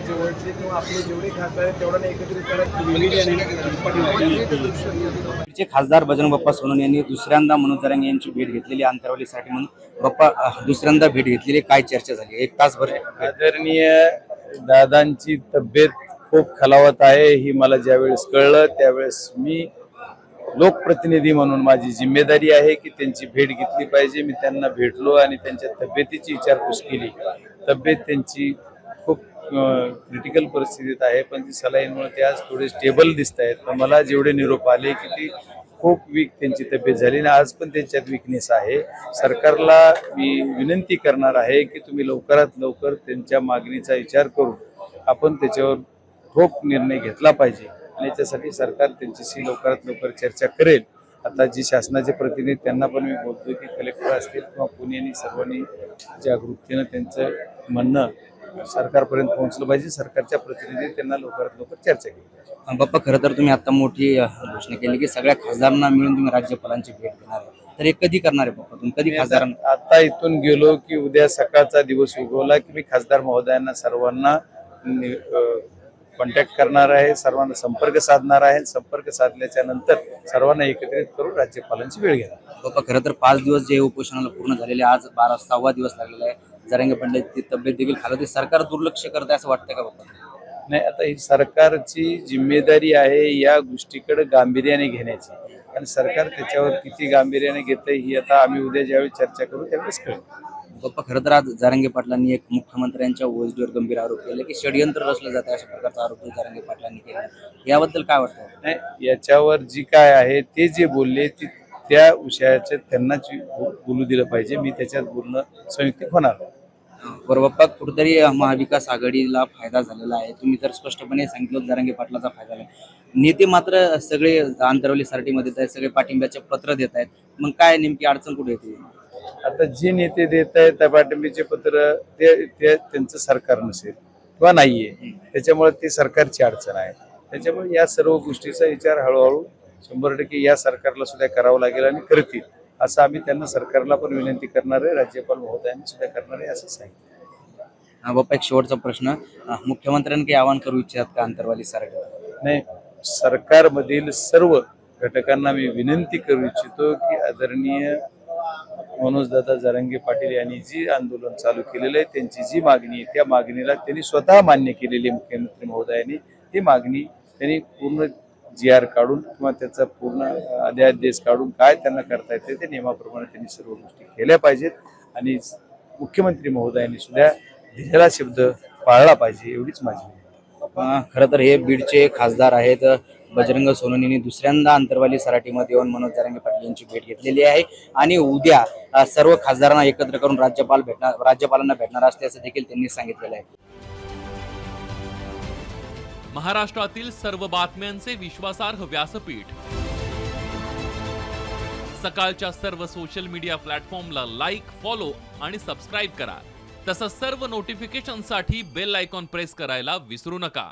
जवळचे किंवा आपले जेवढे खासदार आहेत तेवढ्या एकत्रित चे खासदार बजरंग बाप्पा सोनवणे यांनी दुसऱ्यांदा मनोज जरांगे यांची भेट घेतलेली अंतरावलीसाठी म्हणून. बाप्पा दुसऱ्यांदा भेट घेतलेली काय चर्चा झाली? एक तासभर आदरणीय दादांची तब्येत खूप खालावत आहे ही मला ज्यावेळेस कळलं त्यावेळेस मी लोकप्रतिनिधी म्हणून माझी जिम्मेदारी आहे की त्यांची भेट घेतली पाहिजे. मी त्यांना भेटलो आणि त्यांच्या तब्येतीची विचारपूस केली. तब्येत त्यांची खूप क्रिटिकल परिस्थितीत आहे. पण ती सलाईनमुळे ते आज थोडे स्टेबल दिसत आहेत. पण मला जेवढे निरोप आले की ती खूप वीक त्यांची तब्येत झाली आणि आज पण त्यांच्यात विकनेस आहे. सरकारला मी विनंती करणार आहे की तुम्ही लवकरात लवकर त्यांच्या मागणीचा विचार करून आपण त्याच्यावर ठोक निर्णय घेतला पाहिजे. आणि याच्यासाठी सरकार त्यांच्याशी लवकरात लवकर चर्चा करेल. आता जी शासनाचे प्रतिनिधी त्यांना पण मी बोलतो की कलेक्टर असतील किंवा पुणे आणि सर्वांनी जागरूकतेनं त्यांचं म्हणणं सरकारपर्यंत पोहोचलं पाहिजे. सरकारच्या प्रतिनिधी त्यांना लवकरात लवकर चर्चा केली बाप्पा खरं तर तुम्ही आता मोठी घोषणा केली की सगळ्या खासदारांना मिळून तुम्ही राज्यपालांची भेट घेणार आहे तर हे कधी करणार आहे बाप्पा तुम्ही? कधी आता आता इथून गेलो की उद्या सकाळचा दिवस उगवला की मी खासदार महोदयांना सर्वांना कॉन्टॅक्ट करणार आहे सर्वांना संपर्क साधणार आहे. संपर्क साधल्याच्या नंतर सर्वांना एकत्रित करून राज्यपालांची वेळ घेणार बाप्पा खरं तर पाच दिवस जे उपोषणाला पूर्ण झालेले आज बारा सहावा दिवस लागलेला आहे. जरांगे पंडितची तब्येत देखील खालावते सरकार दुर्लक्ष करत आहे असं वाटतं का बाप्पा नाही आता ही सरकारची जिम्मेदारी आहे या गोष्टीकडे गांभीर्याने घेण्याची. आणि सरकार त्याच्यावर किती गांभीर्याने घेतंय ही आता आम्ही उद्या ज्यावेळी चर्चा करू त्यावेळेस कळेल. बाप्पा खरं तर आज जारंगे पाटलांनी एक मुख्यमंत्र्यांच्या ओझडीवर गंभीर आरोप केले की षडयंत्र रचलं जातं अशा प्रकारचा आरोप जारंगे पाटलांनी केला. याबद्दल काय वाटतं? नाही याच्यावर जी काय आहे ते जे बोलले ती त्या विषयाचे त्यांनाच बोलू दिलं पाहिजे. मी त्याच्यात बोलणं संयुक्तिक होणार. नाही. बरं बाप्पा कुठेतरी महाविकास आघाडीला फायदा झालेला आहे. तुम्ही तर स्पष्टपणे सांगितलं जारंगे पाटलाचा फायदा झाला. नेते मात्र सगळे अंतरवली सारटीमध्ये आहेत सगळे पाठिंब्याचे पत्र देत आहेत. मग काय नेमकी अडचण कुठे येते? आता जे नेते देत आहेत त्या पाठिंबीचे पत्र ते ते त्यांचं सरकार नसेल किंवा नाहीये त्याच्यामुळे ती सरकारची अडचण आहे. त्याच्यामुळे या सर्व गोष्टीचा विचार हळूहळू शंभर टक्के या सरकारला सुद्धा करावं लागेल आणि करतील असं आम्ही त्यांना सरकारला पण विनंती करणार आहे राज्यपाल महोदयांनी सुद्धा करणार आहे असं सांगितलं हा, बाप्पा एक शेवटचा प्रश्न. मुख्यमंत्र्यांनी काही आवाहन करू इच्छितात का अंतरवाली सारटी नाही सरकारमधील सर्व घटकांना मी विनंती करू इच्छितो की आदरणीय मनोजदादा जरंगे पाटील यांनी जी आंदोलन चालू केलेलं आहे त्यांची जी मागणी आहे त्या मागणीला त्यांनी स्वतः मान्य केलेली आहे मुख्यमंत्री महोदयांनी. ती मागणी त्यांनी पूर्ण जी आर काढून किंवा त्याचा पूर्ण अध्यादेश काढून काय त्यांना करता येते ते नियमाप्रमाणे त्यांनी सर्व गोष्टी केल्या पाहिजेत आणि मुख्यमंत्री महोदयांनी सुद्धा दिलेला शब्द पाळला पाहिजे एवढीच माझी खरं तर हे बीडचे खासदार आहेत बजरंग सोनवणेंनी दुसऱ्यांदा अंतरवाली सराटीमध्ये येऊन मनोज जरांगे पाटील यांची भेट घेतलेली आहे. आणि उद्या सर्व खासदारांना एकत्र करून राज्यपाल भेटणार राज्यपालांना भेटणार असल्याचं देखील त्यांनी सांगितलेलं आहे. महाराष्ट्रातील सर्व बातम्यांचे विश्वासार्ह व्यासपीठ. सकाळच्या सर्व सोशल मीडिया प्लॅटफॉर्मला लाईक फॉलो आणि सबस्क्राईब करा. तसंच सर्व नोटिफिकेशनसाठी बेल आयकॉन प्रेस करायला विसरू नका.